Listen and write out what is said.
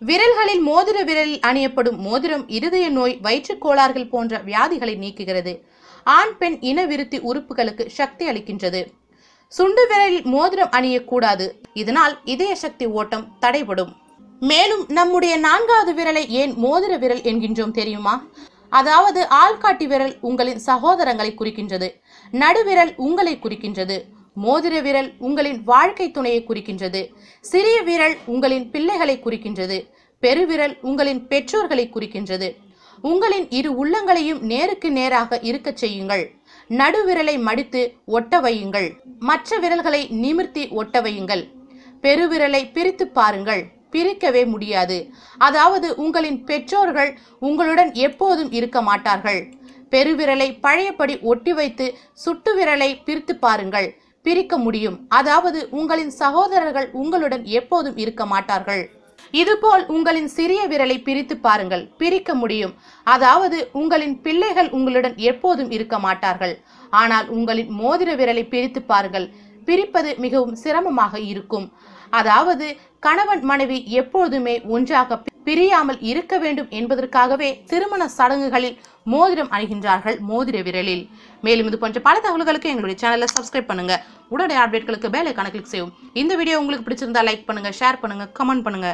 விரல்களில் மோதிர விரலில் அணியப்படும் மோதிரம் இருதய நோய் வயிற்றுக் கோளாறுகள் போன்ற வியாதிகளை நீக்குகிறது. ஆண் பெண் இனவிருத்தி உறுப்புகளுக்கு சக்தி அளிக்கின்றது. சுண்டு விரலில் மோதிரம் அணியக்கூடாது. இதனால் இதய சக்தி ஓட்டம் தடைபடும். மேலும் நம்முடைய நான்காவது விரலை ஏன் மோதிர விரல் என்கின்றோம் தெரியுமா? அதாவது ஆள்காட்டி விரல் உங்களின் சகோதரங்களை குறிக்கின்றது. நடுவிரல் உங்களை குறிக்கின்றது. மோதிர விரல் உங்களின் வாழ்க்கை துணையை குறிக்கின்றது. சிறிய விரல் உங்களின் பிள்ளைகளை குறிக்கின்றது. பெருவிரல் உங்களின் பெற்றோர்களை குறிக்கின்றது. உங்களின் இரு உள்ளங்களையும் நேருக்கு நேராக இருக்கச் செய்யுங்கள். நடுவிரலை மடித்து ஒட்ட வையுங்கள். மற்ற விரல்களை நிமிர்த்தி ஒட்ட வையுங்கள். பெருவிரலை பிரித்து பாருங்கள். பிரிக்கவே முடியாது. அதாவது உங்களின் பெற்றோர்கள் உங்களுடன் எப்போதும் இருக்க மாட்டார்கள். பெருவிரலை பழையபடி ஒட்டி வைத்து சுட்டு விரலை பிரித்து பாருங்கள். பிரிக்க முடியும். அதாவது உங்களின் சகோதரர்கள் உங்களுடன் எப்போதும் இருக்க மாட்டார்கள். இதுபோல் உங்களின் சிறிய விரலை பிரித்து பாருங்கள். பிரிக்க முடியும். அதாவது உங்களின் பிள்ளைகள் உங்களுடன் எப்போதும் இருக்க மாட்டார்கள். ஆனால் உங்களின் மோதிர விரலை பிரித்து பாருங்கள். பிரிப்பது மிகவும் சிரமமாக இருக்கும். அதாவது கணவன் மனைவி எப்பொழுதுமே ஒன்றாக பிரியாமல் இருக்க வேண்டும் என்பதற்காகவே திருமண சடங்குகளில் மோதிரம் அணிகின்றார்கள் மோதிர விரலில். மேலும் இது போன்ற பல தகவல்களுக்கு எங்களுடைய சேனலை சப்ஸ்கிரைப் பண்ணுங்க. உடனே அப்டேட்களுக்கு பெல் கணக்கில் கிளிக் செய்யும் இந்த வீடியோ உங்களுக்கு பிடிச்சிருந்தா லைக் பண்ணுங்க ஷேர் பண்ணுங்க கமெண்ட் பண்ணுங்க.